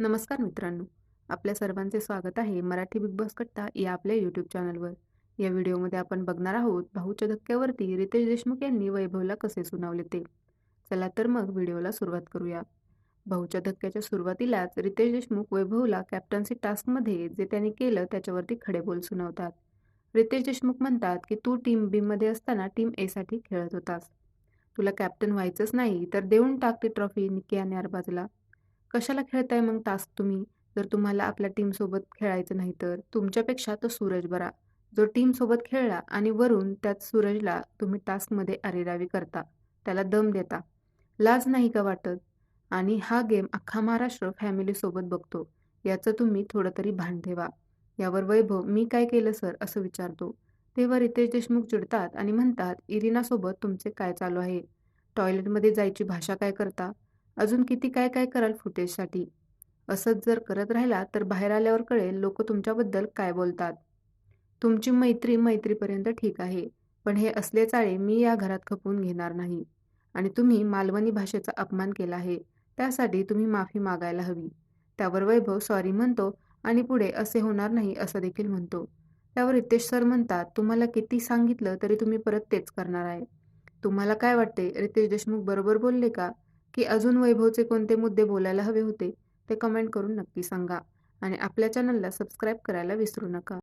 नमस्कार मित्रांनो. आपल्या सर्वांचे स्वागत आहे मराठी बिग बॉस कट्टा या आपल्या यूट्यूब चॅनलवर या व्हिडिओमध्ये आपण बघणार आहोत भाऊच्या धक्क्यावरती रितेश देशमुख यांनी वैभवला कसे सुनावले ते. चला तर मग व्हिडिओला सुरुवात करूया. भाऊच्या धक्क्याच्या सुरुवातीलाच रितेश देशमुख वैभवला कॅप्टन्सी टास्कमध्ये जे त्यांनी केलं त्याच्यावरती खडे बोल सुनावतात. रितेश देशमुख म्हणतात की तू टीम बीमध्ये असताना टीम एसाठी खेळत होतास. तुला कॅप्टन व्हायचंच नाही तर देऊन टाक ती ट्रॉफी निकी आणि कशाला खेळताय मग टास्क तुम्ही? जर तुम्हाला आपल्या टीमसोबत खेळायचं नाही तर? तुमच्यापेक्षा तो सूरज बरा. जो टीमसोबत खेळला आणि वरून त्यात सूरजला तुम्ही टास्कमध्ये अरेरावी करता. त्याला दम देता. लाज नाही का वाटत? आणि हा गेम अख्खा महाराष्ट्र फॅमिलीसोबत बघतो. याचं तुम्ही थोडं तरी भान ठेवा. यावर वैभव मी काय केलं सर? असं विचारतो. तेव्हा रितेश देशमुख चिडतात आणि म्हणतात इरिनासोबत तुमचे काय चालू आहे? टॉयलेटमध्ये जायची भाषा काय करता? अजून किती काय काय कराल फुटेजसाठी असंच जर करत राहिला तर बाहेर आल्यावर कळेल लोक तुमच्याबद्दल काय बोलतात. तुमची मैत्री मैत्रीपर्यंत ठीक आहे पण हे असले चाळे मी या घरात खपवून घेणार नाही. आणि तुम्ही मालवणी भाषेचा अपमान केला आहे त्यासाठी तुम्ही माफी मागायला हवी. त्यावर वैभव सॉरी म्हणतो आणि पुढे असे होणार नाही असं देखील म्हणतो. त्यावर रितेश सर म्हणतात तुम्हाला किती सांगितलं तरी तुम्ही परत तेच करणार आहे. तुम्हाला काय वाटते? रितेश देशमुख बरोबर बोलले का? की अजून वैभवचे कोणते मुद्दे बोलायला हवे होते ते कमेंट करून नक्की सांगा. आणि आपल्या चॅनलला सबस्क्राईब करायला विसरू नका.